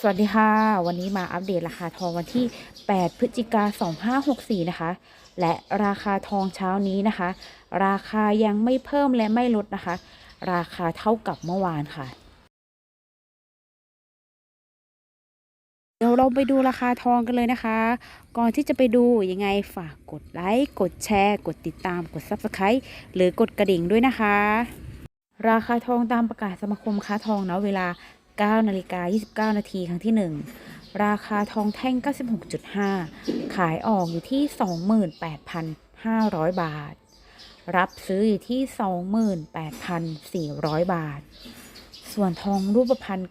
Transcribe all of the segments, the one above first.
สวัสดีค่ะ วันนี้มาอัปเดตราคาทองวันที่ 8 พฤศจิกา 2564 นะคะ และราคาทองเช้านี้นะคะ ราคายังไม่เพิ่มและไม่ลดนะคะ ราคาเท่ากับเมื่อวานค่ะ เดี๋ยวเราไปดูราคาทองกันเลยนะคะ ก่อนที่จะไปดูยังไงฝากกดไลค์กดแชร์ กดติดตามกด Subscribe หรือกดกระดิ่งด้วยนะคะราคาทองตามประกาศสมาคมค้าทองเนาะเวลา 9นาฬิกา29 นาทีครั้งที่ 1 ราคาทองแท่ง 96.5 ขายออกอยู่ที่ 28,500 บาท รับซื้ออยู่ที่ 28,400 บาท ส่วนทองรูปพรรณ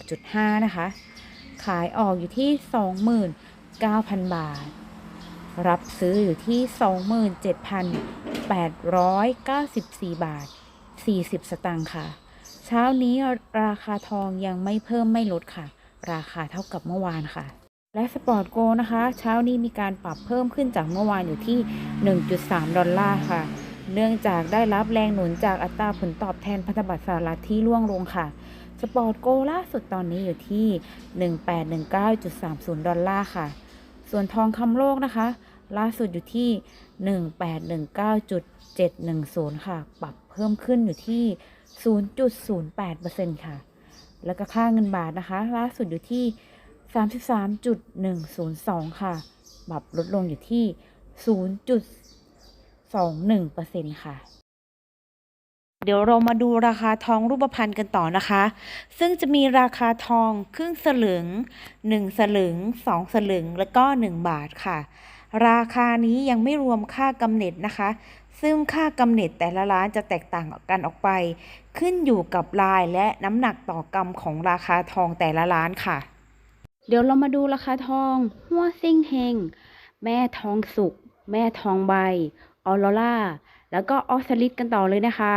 96.5 นะคะ ขายออกอยู่ที่ 29,000 บาท รับซื้ออยู่ที่ 27,894 บาท 40 สตางค์ค่ะ เช้านี้ราคาทองยังไม่เพิ่มไม่ลดค่ะ ราคาเท่ากับเมื่อวานค่ะ และสปอร์ตโกนะคะ เช้านี้มีการปรับเพิ่มขึ้นจากเมื่อวานอยู่ที่ 1.3 ดอลลาร์ค่ะ เนื่องจากได้รับแรงหนุนจากอัตราผลตอบแทนพันธบัตรสหรัฐที่ร่วงลงค่ะ สปอร์ตโกล่าสุดตอนนี้อยู่ที่ 1819.30 ดอลลาร์ค่ะ ส่วนทองคำโลกนะคะ ล่าสุดอยู่ที่ 1819.710 ค่ะ ปรับเพิ่มขึ้นอยู่ที่ 0.08%ค่ะ แล้วก็ค่าเงินบาทนะคะ ล่าสุดอยู่ที่ 33.102 ค่ะปรับลดลงอยู่ที่ 0.21%ค่ะเดี๋ยวเรามาดูราคาทองรูปพรรณกันต่อนะคะ ซึ่งจะมีราคาทองครึ่งสลึง 1 สลึง 2 สลึง แล้วก็ 1 บาทค่ะ ราคานี้ยังไม่รวมค่ากำเนิดนะคะ ซึ่งค่ากำเนิดแต่ละร้านจะแตกต่างกันออกไป ขึ้นอยู่กับลายและน้ำหนักต่อกรัมของราคาทองแต่ละร้านค่ะ เดี๋ยวเรามาดูราคาทอง หัวซิ่งเฮง แม่ทองสุก แม่ทองใบ ออโรล่า แล้วก็ออสลิดกันต่อเลยนะคะ